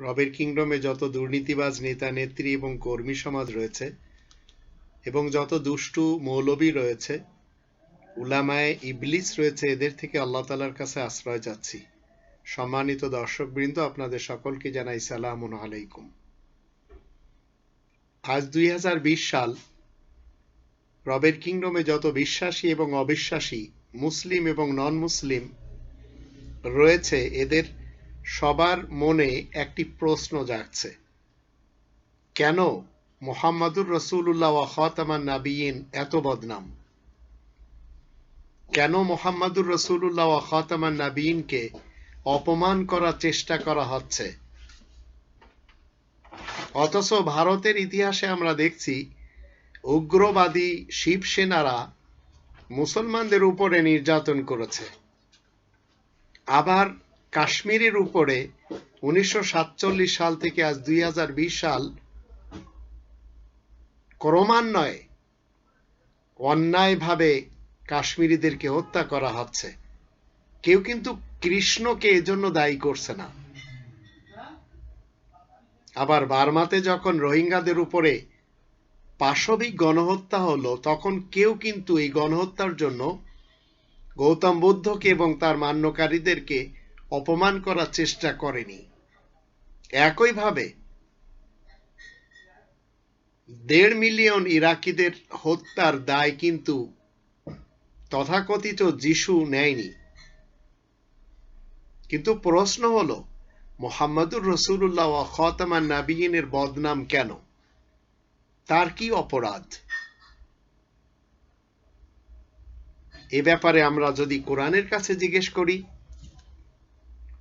রবের কিংডমে যত দুর্নীতিবাজ নেতা, নেত্রী এবং কর্মী সমাজ রয়েছে এবং যত দুষ্টু মৌলবী রয়েছে, উলামায়ে ইবলিস রয়েছে, এদের থেকে আল্লাহ তালার কাছে আশ্রয় চাচ্ছি। সম্মানিত দর্শকবৃন্দ, আপনাদের সকলকে জানাই সালাম আলাইকুম। আজ দুই হাজার বিশ সাল, রবের কিংডমে যত বিশ্বাসী এবং অবিশ্বাসী, মুসলিম এবং নন মুসলিম রয়েছে, এদের সবার মনে একটি প্রশ্ন জাগছে। কেন মোহাম্মদুর রসুল্লাহ খাতামান নাবিয়িন এত বদনাম? কেন মোহাম্মদুর রসুল্লাহ খাতামান নাবিয়িনকে অপমান করার চেষ্টা করা হচ্ছে? অথচ ভারতের ইতিহাসে আমরা দেখছি, উগ্রবাদী শিবসেনারা মুসলমানদের উপরে নির্যাতন করেছে। আবার কাশ্মীরের উপরে উনিশশো সাতচল্লিশ সাল থেকে আজ দুই সাল ক্রমান্বয়ে অন্যায়ভাবে কাশ্মীরিদেরকে হত্যা করা হচ্ছে। কেউ কিন্তু কৃষ্ণকে এজন্য দায়ী করছে না। আবার বার্মাতে যখন রোহিঙ্গাদের উপরে পাশবিক গণহত্যা হলো, তখন কেউ কিন্তু এই গণহত্যার জন্য গৌতম বুদ্ধকে এবং তার মান্যকারীদেরকে অপমান করার চেষ্টা করেনি। একইভাবে দেড় মিলিয়ন ইরাকিদের হত্যার দায় কিন্তু তথাকথিত যিশু নেয়নি। কিন্তু প্রশ্ন হলো, মোহাম্মদুর রসুল্লাহ খতামান নাবিয়িনের বদনাম কেন? তার কি অপরাধ? এ ব্যাপারে আমরা যদি কোরআনের কাছে জিজ্ঞেস করি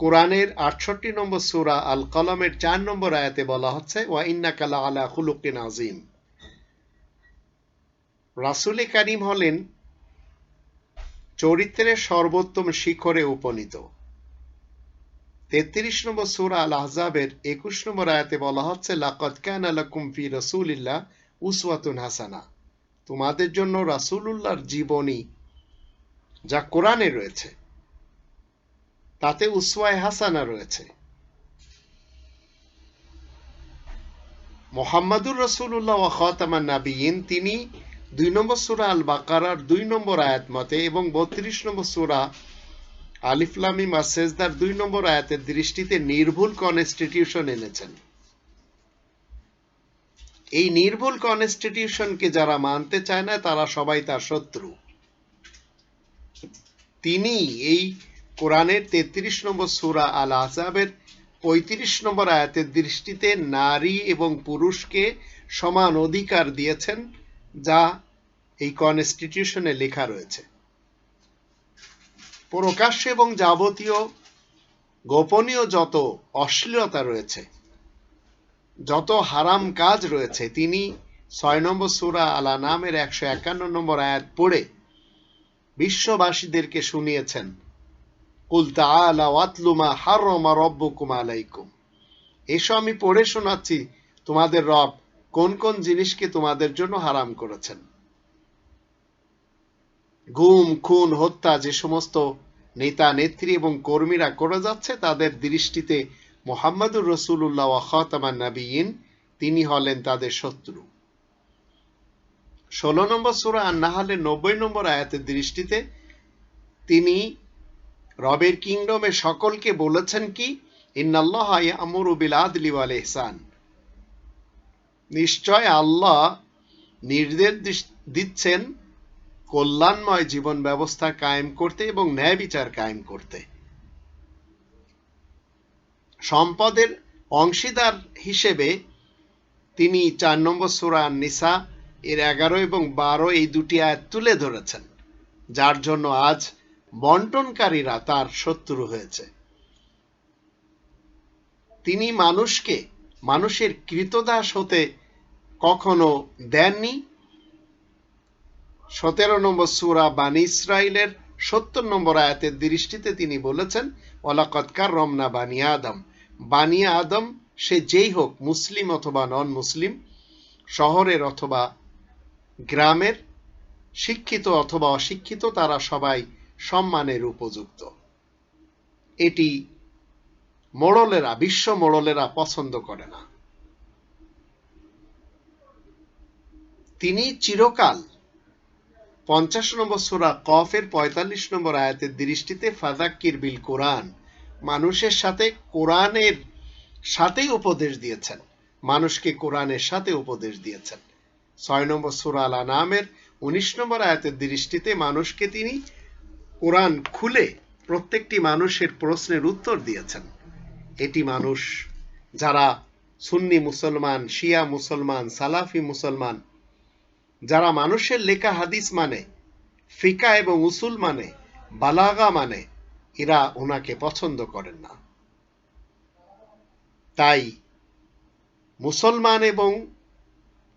কোরআনের আটষট্টি নম্বর সুরা আল কলমের চার নম্বর আয়াতে বলা হচ্ছে, ওয়া ইন্না কালা আলা হুলুকিন আজিম রাসুলে কারিম হলেন চরিত্রের সর্বোত্তম শিখরে উপনীত। তেত্রিশ নম্বর সুরা আল আহজাবের একুশ নম্বর আয়াতে বলা হচ্ছে লাকত কান আলাকুম ফি রসুলিল্লাহ উসওয়াতুন হাসানা তোমাদের জন্য রাসুলুল্লাহর জীবনী যা কোরআনে রয়েছে। তাতে উসওয়ায় হাসানা রয়েছে। মোহাম্মদুর রসুল্লাহ খাতামান নাবিয়িন তিনি দুই নম্বর সুরা আল বাকারার দুই নম্বর আয়াত মতে এবং বত্রিশ নম্বর সুরা আলিফলামি মাসেজদার দুই নম্বর আয়াতের দৃষ্টিতে নির্ভুল কনস্টিটিউশন এনেছেন। এই নির্ভুল কনস্টিটিউশনকে যারা মানতে চায় না, তারা সবাই তার শত্রু। তিনি এই কোরআনের তেত্রিশ নম্বর সুরা আল আজাবের পঁয়ত্রিশ নম্বর আয়াতের দৃষ্টিতে নারী এবং পুরুষকে সমান অধিকার দিয়েছেন, যা এই কনস্টিটিউশনে লেখা রয়েছে। প্রকাশ্য এবং যাবতীয় গোপনীয় যত অশ্লীলতা রয়েছে, যত হারাম কাজ রয়েছে, তিনি ছয় নম্বর সুরা আলা নামের একশো একান্ন নম্বর আয়াত পড়ে বিশ্ববাসীদেরকে শুনিয়েছেন কুল ওয়াতলুমা এসো, আমি পড়ে শোনাচ্ছি তোমাদের রব কোন কোন জিনিসকে তোমাদের জন্য হারাম করেছেন। গুম, খুন, হত্যা যে সমস্ত নেতা, নেত্রী এবং কর্মীরা করে যাচ্ছে, তাদের দৃষ্টিতে মোহাম্মদুর রসুল্লাহ ওয়াখাতামান নাবিয়িন তিনি হলেন তাদের শত্রু। ষোলো নম্বর সুরা আন্নাহালের নব্বই নম্বর আয়াতের দৃষ্টিতে তিনি রবের কিংডমে সকলকে বলেছেন কি? ইন্নাল্লাহ নিশ্চয় আল্লাহ নির্দেশ দিচ্ছেন কল্যাণময় জীবন ব্যবস্থা কায়েম করতে এবং ন্যায় বিচার কায়েম করতে। সম্পদের অংশীদার হিসেবে তিনি চার নম্বর সুরা নিসা এর এগারো এবং বারো এই দুটি আয়াত তুলে ধরেছেন। যার জন্য আজ বন্টনকারীরা তার শত্রু হয়েছে। তিনি মানুষকে, মানুষের কৃতদাস হতে কখনো দেননি। সতেরো নম্বর সুরা বানি ইসরায়েলের সত্তর নম্বর আয়াতের দৃষ্টিতে তিনি বলেছেন ওলাকৎকার রমনা বানিয়া আদম। বানিয়া আদম, সে যেই হোক, মুসলিম অথবা নন মুসলিম শহরের অথবা গ্রামের, শিক্ষিত অথবা অশিক্ষিত, তারা সবাই সম্মানের উপযুক্ত। এটি মোড়লেরা, বিশ্ব মোড়লেরা পছন্দ করে না। তিনি চিরকাল পঞ্চাশ নম্বর সুরা কফের পঁয়তাল্লিশ নম্বর আয়াতের দৃষ্টিতে ফাদাক্কির বিল কোরআন, মানুষের সাথে কোরআনের সাথেই উপদেশ দিয়েছেন। মানুষকে কোরআনের সাথে উপদেশ দিয়েছেন। ছয় নম্বর সুরা আল আনামের উনিশ নম্বর আয়াতের দৃষ্টিতে মানুষকে তিনি কোরআন খুলে প্রত্যেকটি মানুষের প্রশ্নের উত্তর দিয়েছেন। এটি মানুষ যারা সুন্নি মুসলমান, শিয়া মুসলমান, সালাফি মুসলমান, যারা মানুষের লেখা হাদিস মানে ফিকা এবং উসুল মানে বালাগা মানে এরা ওনাকে পছন্দ করেন না। তাই মুসলমান এবং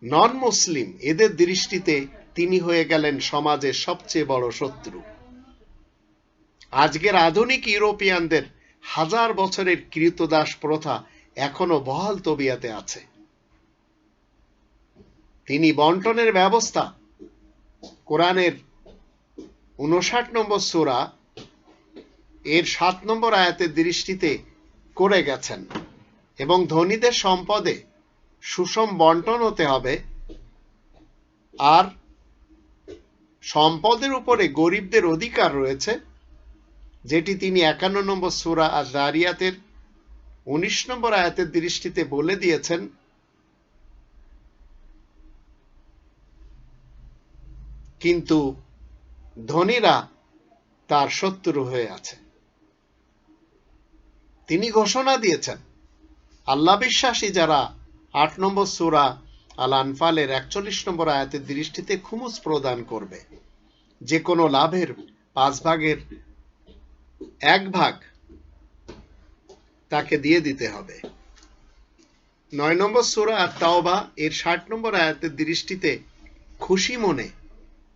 নন মুসলিম এদের দৃষ্টিতে তিনি হয়ে গেলেন সমাজের সবচেয়ে বড় শত্রু। আজকের আধুনিক ইউরোপিয়ানদের হাজার বছরের কৃতদাস প্রথা এখনও বহাল তবিয়াতে আছে। তিনি বন্টনের ব্যবস্থা, কোরআনের উনষাট নম্বর সুরা, এর সাত নম্বর আয়াতের দৃষ্টিতে করে গেছেন এবং ধনীদের সম্পদে সুষম বন্টন হতে হবে আর সম্পদের উপরে গরিবদের অধিকার রয়েছে। যেটি তিনি একান্ন নম্বর সুরা আর দারিয়াতের উনিশ নম্বর আয়াতের দৃষ্টিতে বলে দিয়েছেন, কিন্তু ধনীরা তার শত্রু হয়ে আছে। তিনি ঘোষণা দিয়েছেন, আল্লাহ বিশ্বাসী যারা আট নম্বর সুরা আল আনফালের একচল্লিশ নম্বর আয়াতের দৃষ্টিতে খুমুস প্রদান করবে, যে কোনো লাভের পাঁচ ভাগের এক ভাগ তাকে দিয়ে দিতে হবে। নয় নম্বর সুরা আর তাওবা এর ষাট নম্বর আয়াতের দৃষ্টিতে খুশি মনে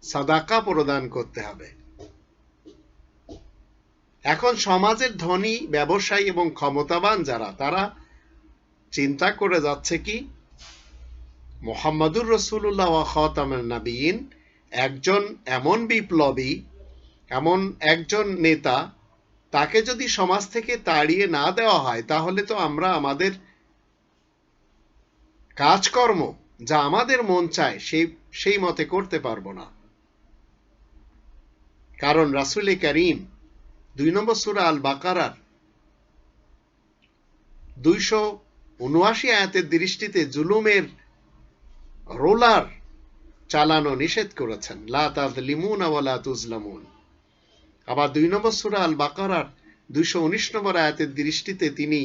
সাদাকা প্রদান করতে হবে। এখন সমাজের ধনী, ব্যবসায়ী এবং ক্ষমতাবান যারা, তারা চিন্তা করে যাচ্ছে কি, মোহাম্মদুর রসুল্লাহ খতামের নাবিন একজন এমন বিপ্লবী, এমন একজন নেতা তাকে যদি সমাজ থেকে তাড়িয়ে না দেওয়া হয়, তাহলে তো আমরা আমাদের কাজকর্ম যা আমাদের মন চায় সেই সেই মতে করতে পারব না। কারণ রাসুল করিম দুই নম্বর সুরা আল বাকারার দুইশো উনআশি আয়াতের দৃষ্টিতে জুলুমের রোলার চালানো নিষেধ করেছেন। লা তাজলিমুন ওয়ালা তুজলামুন আবার দুই নম্বর সুরা আল বাকারার দুইশো উনিশ নম্বর আয়াতের দৃষ্টিতে তিনি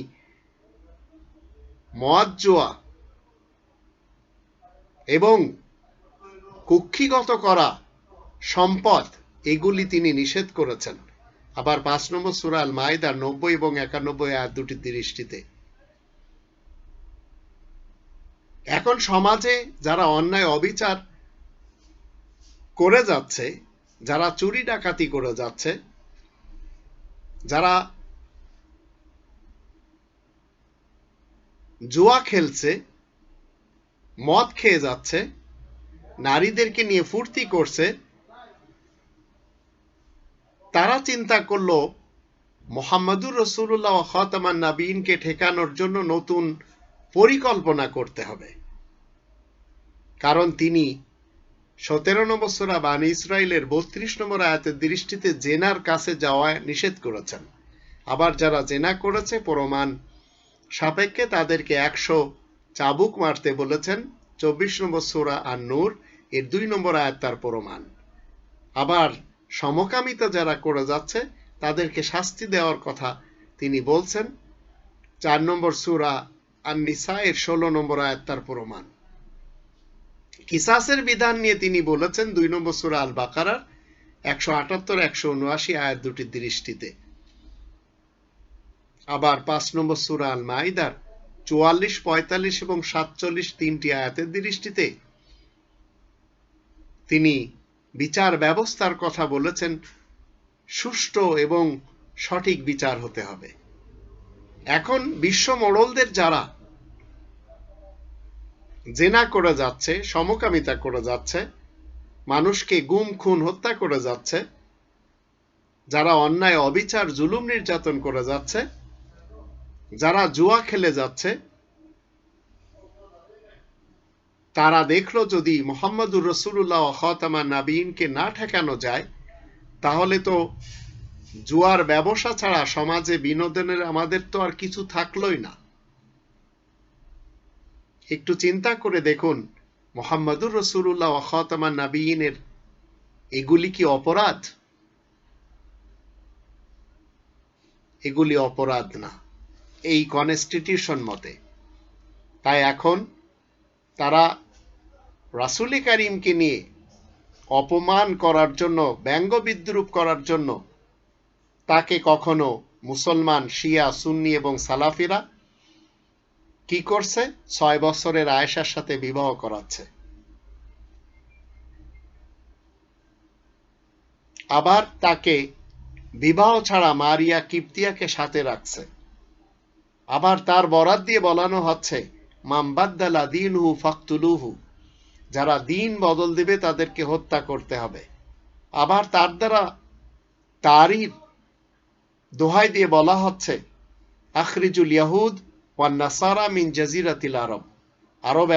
মোয়াজ্জোয়া এবং কুক্ষিগত করা সম্পদ, এগুলি তিনি নিষেধ করেছেন। আবার পাঁচ নম্বর সুরা আল মাইদার নব্বই এবং একানব্বই আয়াত দুটি দৃষ্টিতে। এখন সমাজে যারা অন্যায় অবিচার করে যাচ্ছে যারা চুরি ডাকাতি করে যাচ্ছে, যারা জুয়া খেলছে, মদ খেয়ে যাচ্ছে, নারীদেরকে নিয়ে ফুর্তি করছে, তারা চিন্তা করল, মোহাম্মদুর রসুল্লাহ খতামান নাবিনকে ঠেকানোর জন্য নতুন পরিকল্পনা করতে হবে। কারণ তিনি সতেরো নম্বর সোরা বানী ইসরায়েলের বত্রিশ নম্বর আয়াতের দৃষ্টিতে জেনার কাছে যাওয়া নিষেধ করেছেন। আবার যারা জেনা করেছে, প্রমাণ সাপেক্ষে তাদেরকে একশো চাবুক মারতে বলেছেন। চব্বিশ নম্বর সোরা আর নূর এর দুই নম্বর আয়াত তার প্রমাণ। আবার সমকামিতা যারা করে যাচ্ছে, তাদেরকে শাস্তি দেওয়ার কথা তিনি বলছেন। চার নম্বর সুরা আর নিসা এর ষোলো নম্বর আয়াত তার প্রমাণ। কিসাসের বিধান নিয়ে তিনি বলেছেন, দুই নম্বর সুরা আল বাকারার একশো আটাত্তর, একশো উনআশি আয়াত দুটির দৃষ্টিতে। আবার পাঁচ নম্বর সুরা আল মাইদার চুয়াল্লিশ, পঁয়তাল্লিশ এবং সাতচল্লিশ তিনটি আয়াতের দৃষ্টিতে তিনি বিচার ব্যবস্থার কথা বলেছেন, সুষ্ঠু এবং সঠিক বিচার হতে হবে। এখন বিশ্ব মোড়লদের যারা জেনা করে যাচ্ছে, সমকামিতা করে যাচ্ছে, মানুষকে গুম, খুন, হত্যা করে যাচ্ছে, যারা অন্যায়, অবিচার, জুলুম নির্যাতন করে যাচ্ছে, যারা জুয়া খেলে যাচ্ছে, তারা দেখল যদি মোহাম্মদুর রসুল্লাহ খতামা নাবিনকে না ঠেকানো যায়, তাহলে তো জুয়ার ব্যবসা ছাড়া সমাজে বিনোদনের আমাদের তো আর কিছু থাকলোই না। একটু চিন্তা করে দেখুন, মোহাম্মদুর রসুল্লাহ খতামা নাবিনের এগুলি কি অপরাধ? এগুলি অপরাধ না, এই কনস্টিটিউশন মতে। তাই এখন তারা রাসুলি কারিমকে নিয়ে অপমান করার জন্য, ব্যঙ্গ বিদ্রুপ করার জন্য তাকে কখনো মুসলমান, শিয়া, সুন্নি এবং সালাফিরা কি করছে? ছয় বছরের আয়েশার সাথে বিবাহ করাচ্ছে। আবার তাকে বিবাহ ছাড়া মারিয়া কিপ্তিয়াকে সাথে রাখছে। আবার তার বরাত দিয়ে বলানো হচ্ছে মামবাদ্দালা দিন হু ফাকতুলুহু। যারা দিন বদল দিবে তাদেরকে হত্যা করতে হবে। আবার তার দ্বারা তারই দোহাই দিয়ে বলা হচ্ছে, আখরিজুল ইয়াহুদ ওয়ান্নাসারা মিন জাজিরাতিল আরব। আরব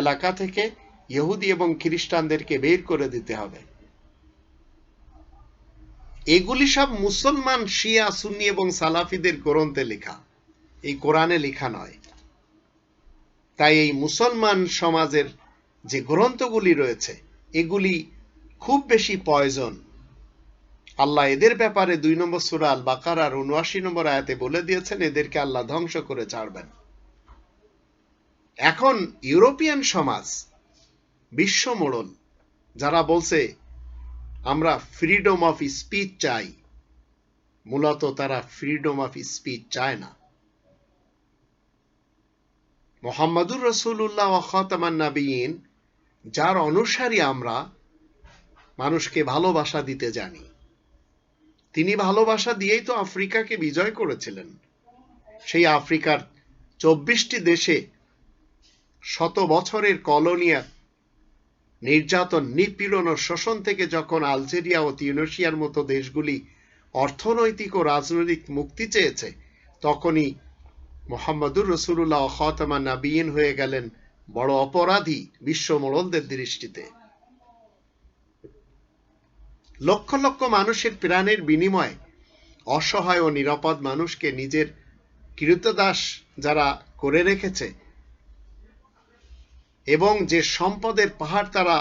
এলাকা থেকে ইহুদি এবং খ্রিস্টানদেরকে বের করে দিতে হবে। এগুলি সব মুসলমান, শিয়া, সুন্নি এবং সালাফিদের গ্রন্থে লেখা। এই কোরআনে লেখা নয়। তাই এই মুসলমান সমাজের যে গ্রন্থগুলি রয়েছে, এগুলি খুব বেশি পয়জন আল্লাহ এদের ব্যাপারে দুই নম্বর সুরা আল বাকার আর উনআশি নম্বর আয়াতে বলে দিয়েছেন, এদেরকে আল্লাহ ধ্বংস করে ছাড়বেন। এখন ইউরোপিয়ান সমাজ, বিশ্ব মোড়ল, যারা বলছে, আমরা ফ্রিডম অফ স্পিচ চাই। মূলত তারা ফ্রিডম অফ স্পিচ চায় না। মোহাম্মদুর রসুল্লাহ খতামান নাবিয়ীন, যার অনুসারী আমরা, মানুষকে ভালোবাসা দিতে জানি। তিনি ভালোবাসা দিয়েই তো আফ্রিকাকে বিজয় করেছিলেন। সেই আফ্রিকার চব্বিশটি দেশে শত বছরের কলোনিয়া নির্যাতন, নিপীড়ন ও শোষণ থেকে যখন আলজেরিয়া ও তিউনেশিয়ার মতো দেশগুলি অর্থনৈতিক ও রাজনৈতিক মুক্তি চেয়েছে, তখনই মোহাম্মদুর রসুল্লাহ খতমা নাবিয়ীন হয়ে গেলেন বড় অপরাধী বিশ্ব মোড়লদের দৃষ্টিতে। লক্ষ লক্ষ মানুষের প্রাণের বিনিময়ে অসহায় ও নিরাপদ মানুষকে নিজের কৃতদাস যারা করে রেখেছে এবং যে সম্পদের পাহাড় তারা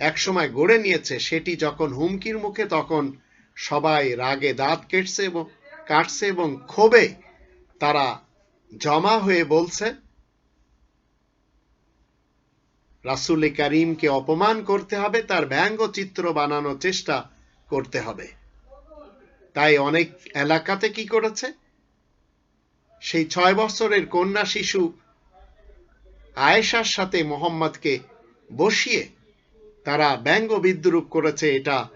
একসময় গড়ে নিয়েছে, সেটি যখন হুমকির মুখে, তখন সবাই রাগে দাঁত কেটছে এবং কাটছে এবং ক্ষোভে তারা জমা হয়ে বলছে রাসুল করিমকে অপমান করতে হবে, তার ব্যঙ্গ চিত্র বানানোর চেষ্টা করতে হবে। তাই অনেক এলাকাতে কি করেছে? সেই ছয় বছরের কন্যা শিশু আয়েশার সাথে মোহাম্মদকে বসিয়ে তারা ব্যঙ্গ বিদ্রুপ করেছে, এটা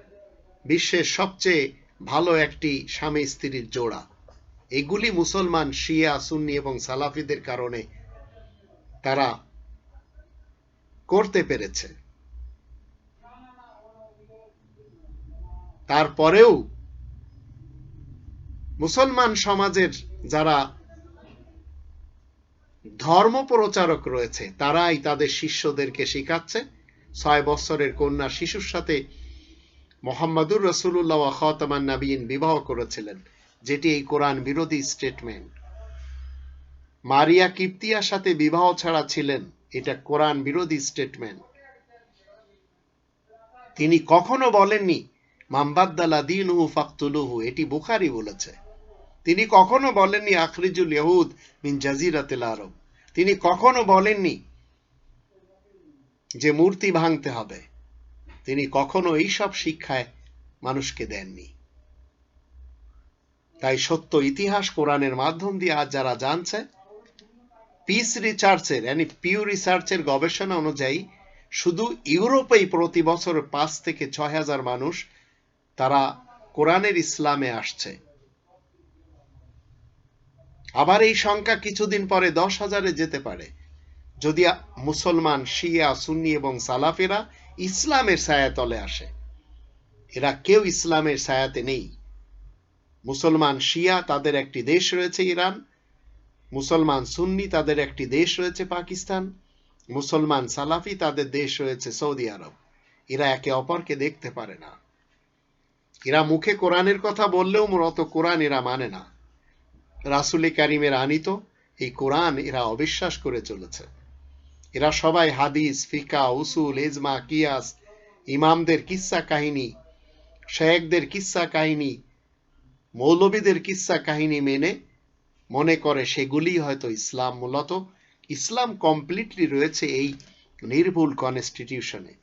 বিশ্বের সবচেয়ে ভালো একটি স্বামী স্ত্রীর জোড়া। এগুলি মুসলমান শিয়া, সুন্নি এবং সালাফিদের কারণে তারা করতে পেরেছে। তারপরেও মুসলমান সমাজের যারা ধর্ম প্রচারক রয়েছে, তারাই তাদের শিষ্যদেরকে শিখাচ্ছে। ছয় বছরের কন্যা শিশুর সাথে মোহাম্মদুর রসুল্লাহ খতমান নাবিন বিবাহ করেছিলেন, যেটি এই কোরআন বিরোধী স্টেটমেন্ট মারিয়া কিপ্তিয়ার সাথে বিবাহ ছাড়া ছিলেন এটা কোরআন বিরোধী স্টেটমেন্ট তিনি কখনো বলেননি মাম্বাদ্দালা দিনহু ফাকতুলুহু এটি বুখারি বলেছে। তিনি কখনো বলেননি, আখরিজুল ইহুদ মিন জাজিরাতিল আরব তিনি কখনো বলেননি যে মূর্তি ভাঙতে হবে। তিনি কখনো এইসব শিক্ষায় মানুষকে দেননি। তাই সত্য ইতিহাস কোরআনের মাধ্যম দিয়ে আজ যারা জানছে পিস রিসার্চের yani পিউ রিসার্চের গবেষণা অনুযায়ী, শুধু ইউরোপেই প্রতি বছর পাঁচ থেকে ছয় হাজার মানুষ তারা কোরআনের ইসলামে আসছে। আবার এই সংখ্যা কিছুদিন পরে দশ হাজারে যেতে পারে। যদি মুসলমান, শিয়া, সুন্নি এবং সালাফেরা ইসলামের ছায়াতলে আসে। এরা কেউ ইসলামের ছায়াতে নেই। মুসলমান, শিয়া, তাদের একটি দেশ রয়েছে ইরান। মুসলমান সুন্নি তাদের একটি দেশ রয়েছে পাকিস্তান, মুসলমান সালাফি তাদের দেশ রয়েছে সৌদি আরব। এরা একে অপরকে দেখতে পারে না। এরা মুখে কোরআনের কথা বললেও মূলত কোরআন এরা মানে না। রাসুলি কারিমের আনিত এই কোরআন এরা অবিশ্বাস করে চলেছে। এরা সবাই হাদিস, ফিকা, উসুল এজমা কিয়াস, ইমামদের কিস্সা কাহিনী শেখদের কিস্সা কাহিনী, মৌলবীদের কিস্সা কাহিনী মেনে মনে করে সেগুলি হয়তো ইসলাম মূলত। ইসলাম কমপ্লিটলি রয়েছে এই নির্ভুল কনস্টিটিউশনে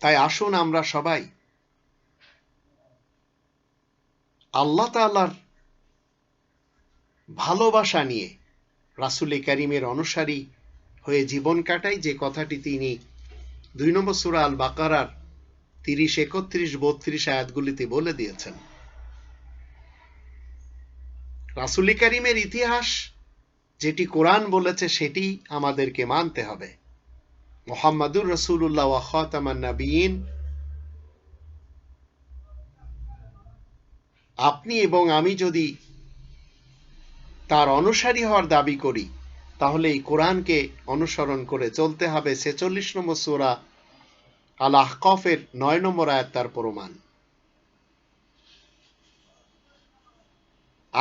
তাই আসুন আমরা সবাই আল্লাহ তাআলার ভালোবাসা নিয়ে রাসুলে করিমের অনুসারী হয়ে জীবন কাটাই। যে কথাটি তিনি দুই নম্বর সুরা আল বাকারার তিরিশ, একত্রিশ, বত্রিশ আয়াতগুলিতে বলে দিয়েছেন। রাসুলি করিমের ইতিহাস, যেটি কোরআন বলেছে, সেটি আমাদেরকে মানতে হবে। মোহাম্মদুর রসুল্লাহ খাতামান নবীন আপনি এবং আমি যদি তার অনুসারী হওয়ার দাবি করি, তাহলে এই কোরআনকে অনুসরণ করে চলতে হবে ছেচল্লিশ নম্বর সুরা আল আহকফের নয় নম্বর আয়াত তার প্রমাণ।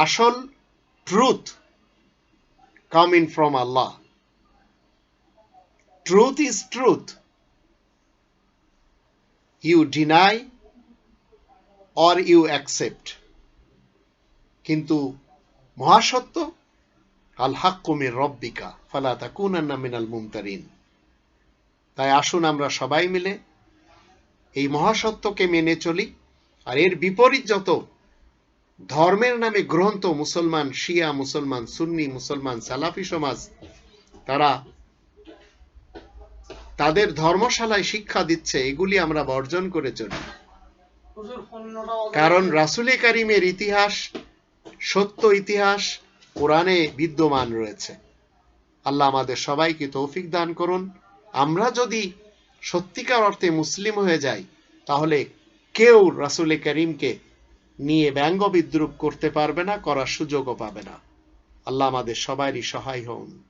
আসল truth coming from Allah truth is truth you deny or you accept কিন্তু মহাসত্য, আল হাক্কুমের রব্বিকা ফালা তাকুনান্না মিনাল মুমতারিন। তাই আসুন আমরা সবাই মিলে এই মহাসত্যকে মেনে চলি। আর এর বিপরীত যত ধর্মের নামে গ্রন্থ মুসলমান শিয়া মুসলমান সুন্নি মুসলমান সালাফি সমাজ তারা তাদের ধর্মশালায় শিক্ষা দিচ্ছে এগুলি আমরা বর্জন করে চলি কারণ রাসুলে কারিমের ইতিহাস সত্য ইতিহাস কোরআনে বিদ্যমান রয়েছে। আল্লাহ আমাদের সবাইকে তৌফিক দান করুন। আমরা যদি সত্যিকার অর্থে মুসলিম হয়ে যাই তাহলে কেউ রাসুলে করিমকে নিয়ে ব্যঙ্গ বিদ্রুপ করতে পারবে না, করার সুযোগও পাবে না। আল্লাহ আমাদের সবারই সহায় হন।